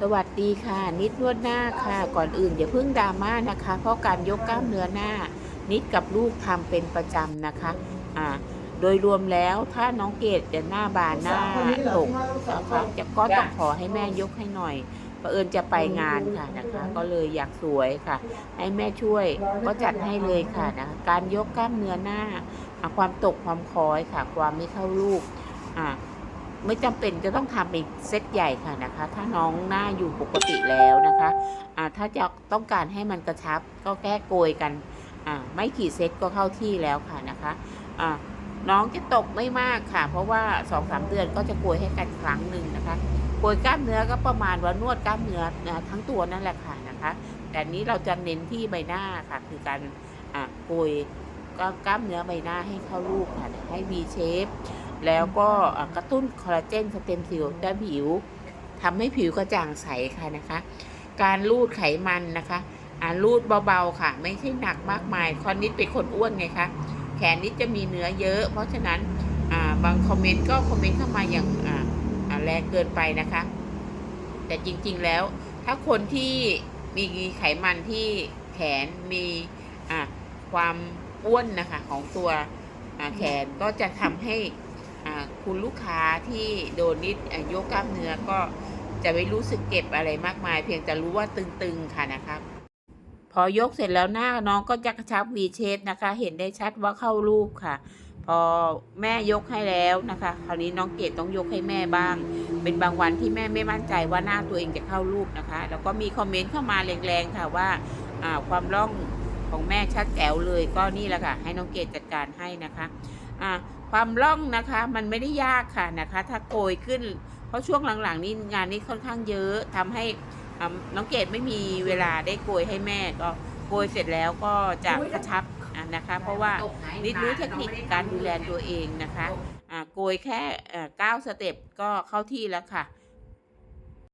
สวัสดีค่ะ นิดนวดหน้าค่ะ ก่อนอื่นอย่าเพิ่งดราม่านะคะ เพราะการยกกล้ามเนื้อหน้า นิดกับลูกทำเป็นประจำนะคะอ่าโดยรวมแล้วถ้าน้องเกดจะหน้าบานหน้าตกนะคะจะก็ต้องขอให้แม่ยกให้หน่อยเผอิญจะไปงานค่ะนะคะ ก็เลยอยากสวยค่ะ ให้แม่ช่วยก็จัดให้เลยค่ะนะการยกกล้ามเนื้อหน้า ความตกความคอยค่ะ ความไม่เข้ารูปอ่า ไม่จำเป็นจะต้องทำเป็นเซตใหญ่ค่ะนะคะ ถ้าน้องหน้าอยู่ปกติแล้วนะคะอ่าถ้าจะต้องการให้มันกระชับก็แก้โกยกันอ่าไม่กี่เซตก็เข้าที่แล้วค่ะนะคะอ่าน้องจะตกไม่มากค่ะ เพราะว่า2องสามเดือนก็จะโกยให้กันครั้งหนึ่งนะคะโกยกล้ามเนื้อก็ประมาณว่านวดกล้ามเนื้อนะทั้งตัวนั่นแหละค่ะนะคะ แต่นนี้เราจะเน้นที่ใบหน้าค่ะ คือการอ่าโกยก็กล้ามเนื้อใบหน้าให้เข้ารูปค่ะให้ V shape แล้วก็กระตุ้นคอลลาเจนสเต็มเซลล์ด้านผิวทำให้ผิวกระจ่างใสค่ะนะคะ การลูดไขมันนะคะอ่าลูดเบาๆค่ะ ไม่ใช่หนักมากมายคอนนิดเป็นคนอ้วนไงคะแขนนิดจะมีเนื้อเยอะ เพราะฉะนั้นบางคอมเมนต์ก็คอมเมนต์เข้ามาอย่างแรงเกินไปนะคะ แต่จริงๆแล้ว ถ้าคนที่มีไขมันที่แขนมีความอ้วนนะคะของตัวแขนก็จะทำให้ คุณลูกค้าที่โดนนิดยกกล้ามเนื้อก็จะไม่รู้สึกเก็บอะไรมากมาย เพียงแต่รู้ว่าตึงๆค่ะนะครับ พอยกเสร็จแล้วหน้าน้องก็จะกระชับ V shape นะคะ เห็นได้ชัดว่าเข้ารูปค่ะ พอแม่ยกให้แล้วนะคะ คราวนี้น้องเกดต้องยกให้แม่บ้าง เป็นบางวันที่แม่ไม่มั่นใจว่าหน้าตัวเองจะเข้ารูปนะคะ แล้วก็มีคอมเมนต์เข้ามาแรงๆค่ะว่าอ่าความร่องของแม่ชัดแจ๋วเลยก็นี่แหละค่ะ ให้น้องเกดจัดการให้นะคะ อ่าความร่องนะคะมันไม่ได้ยากค่ะนะคะ ถ้าโกยขึ้น เพราะช่วงหลังๆ นี้งานนี้ค่อนข้างเยอะทำให้อ่าน้องเกดไม่มีเวลาได้โกยให้แม่ก็โกยเสร็จแล้วก็จะกระชับอะนะคะ เพราะว่านิดรู้เทคนิคการดูแลตัวเองนะคะอ่าโกยแค่เอ่อเก้าสเต็ปก็เข้าที่แล้วค่ะ